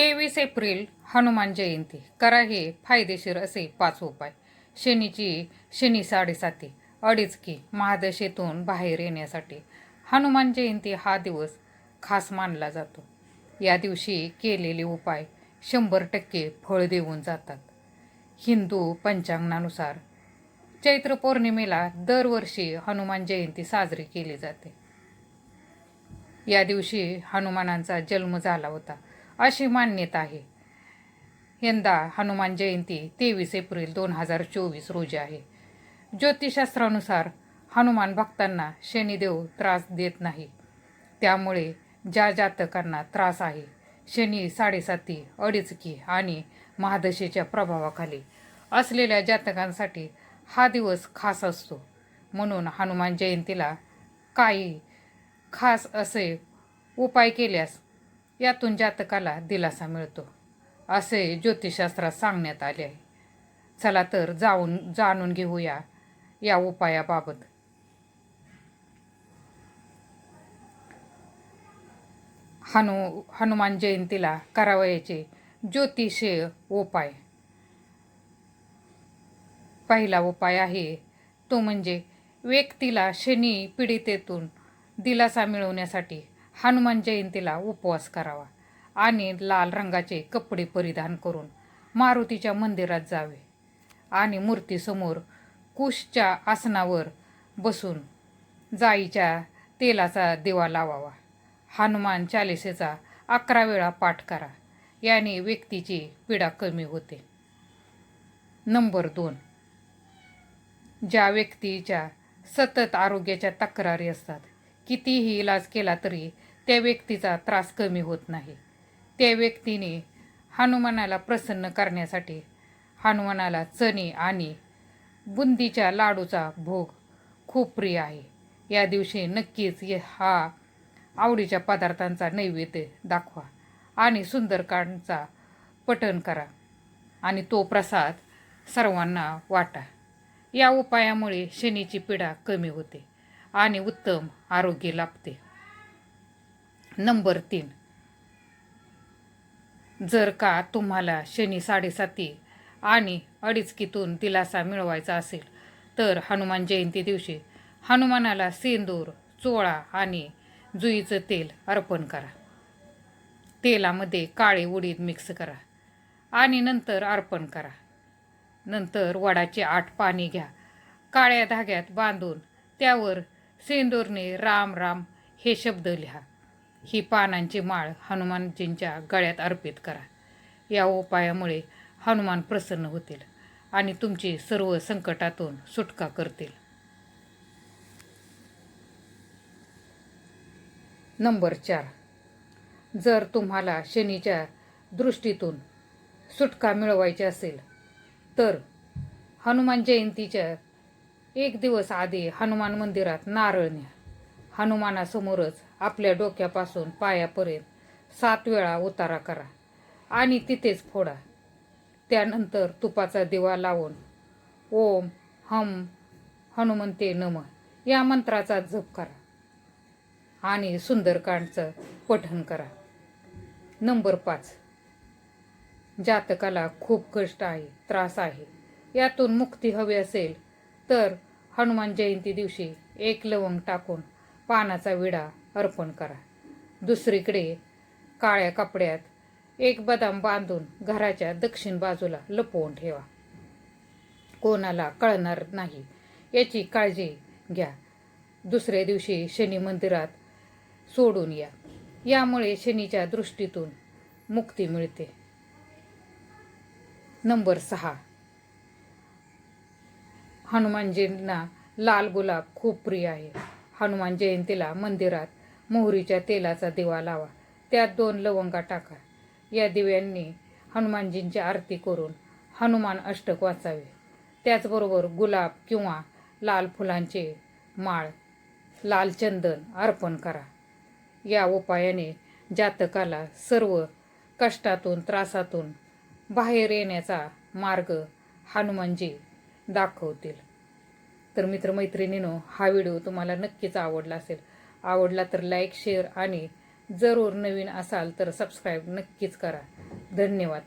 तेवीस एप्रिल हनुमान जयंती. करा हे फायदेशीर असे पाच उपाय. शनीची शनी साडेसाती. अडीच की महादशेतून बाहेर येण्यासाठी हनुमान जयंती हा दिवस खास मानला जातो. या दिवशी केलेले उपाय शंभर टक्के फळ देऊन जातात. हिंदू पंचांगणानुसार चैत्र पौर्णिमेला दरवर्षी हनुमान जयंती साजरी केली जाते. या दिवशी हनुमानांचा जन्म झाला होता. अशी मान्यता आहे. यंदा हनुमान जयंती तेवीस एप्रिल दोन हजार चोवीस रोजी आहे. ज्योतिषशास्त्रानुसार हनुमान भक्तांना शनिदेव त्रास देत नाही. त्यामुळे ज्या जातकांना त्रास आहे शनी साडेसाती अडीचकी आणि महादशेच्या प्रभावाखाली असलेल्या जातकांसाठी हा दिवस खास असतो. म्हणून हनुमान जयंतीला काही खास असे उपाय केल्यास यातून जातकाला दिलासा मिळतो असे ज्योतिषशास्त्रात सांगण्यात आले आहे. चला तर जाऊन जाणून घेऊया या उपायाबाबत. हनु हनुमान जयंतीला करावयाचे ज्योतिषीय उपाय. पहिला उपाय आहे तो म्हणजे व्यक्तीला शनी पीडितेतून दिलासा मिळवण्यासाठी हनुमान जयंतीला उपवास करावा आणि लाल रंगाचे कपडे परिधान करून मारुतीच्या मंदिरात जावे आणि मूर्तीसमोर कुशच्या आसनावर बसून जाईच्या तेलाचा दिवा लावावा. हनुमान चालिसेचा अकरा वेळा पाठ करा याने व्यक्तीची पीडा कमी होते. नंबर दोन. ज्या व्यक्तीच्या सतत आरोग्याच्या तक्रारी असतात कितीही इलाज केला तरी त्या व्यक्तीचा त्रास कमी होत नाही. त्या व्यक्तीने हनुमानाला प्रसन्न करण्यासाठी हनुमानाला चणे आणि बुंदीच्या लाडूचा भोग खूप प्रिय आहे. या दिवशी नक्कीच ये- हा आवडीच्या पदार्थांचा नैवेद्य दाखवा आणि सुंदरकांडचा पठण करा आणि तो प्रसाद सर्वांना वाटा. या उपायामुळे शनीची पीडा कमी होते आणि उत्तम आरोग्य लाभते. नंबर तीन. जर का तुम्हाला शनी साडेसाती आणि अडीचकीतून दिलासा मिळवायचा असेल तर हनुमान जयंती दिवशी हनुमानाला सेंदूर चोळा आणि जुईचं तेल अर्पण करा. तेलामध्ये काळे उडीद मिक्स करा आणि नंतर अर्पण करा. नंतर वडाचे आठ पाणी घ्या. काळ्या धाग्यात बांधून त्यावर सेंदूरने राम राम हे शब्द लिहा. ही पानांची माळ हनुमानजींच्या गळ्यात अर्पित करा. या उपायामुळे हनुमान प्रसन्न होतील आणि तुमची सर्व संकटातून सुटका करतील. नंबर चार. जर तुम्हाला शनीच्या दृष्टीतून सुटका मिळवायची असेल तर हनुमान जयंतीच्या एक दिवस आधी हनुमान मंदिरात नारळ न्या. हनुमानासमोरच आपल्या डोक्यापासून पायापर्यंत सात वेळा उतारा करा आणि तिथेच फोडा. त्यानंतर तुपाचा दिवा लावून ओम हम हनुमंते नम या मंत्राचा जप करा आणि सुंदरकांडचं पठण करा. नंबर पाच. जातकाला खूप कष्ट आहे त्रास आहे. यातून मुक्ती हवी असेल तर हनुमान जयंती दिवशी एक लवंग टाकून पानाचा विडा अर्पण करा. दुसरीकडे काळ्या कपड्यात एक बदाम बांधून घराच्या दक्षिण बाजूला लपवून ठेवा. कोणाला कळणार नाही याची काळजी घ्या. दुसऱ्या दिवशी शनी मंदिरात सोडून या. यामुळे शनीच्या दृष्टीतून मुक्ती मिळते. नंबर सहा. हनुमानजींना लाल गुलाब खूप प्रिय आहे. हनुमान जयंतीला मंदिरात मोहरीच्या तेलाचा दिवा लावा. त्यात दोन लवंगा टाका. या दिव्यांनी हनुमानजींची आरती करून हनुमान अष्टक वाचावे. त्याचबरोबर गुलाब किंवा लाल फुलांचे माळ लाल चंदन अर्पण करा. या उपायाने जातकाला सर्व कष्टातून त्रासातून बाहेर येण्याचा मार्ग हनुमानजी दाखवतील. तर मित्रमैत्रिणीनो हा व्हिडिओ तुम्हाला नक्कीच आवडला असेल आवडला तर लाईक शेअर आणि जरूर नवीन असाल तर सबस्क्राईब नक्कीच करा. धन्यवाद.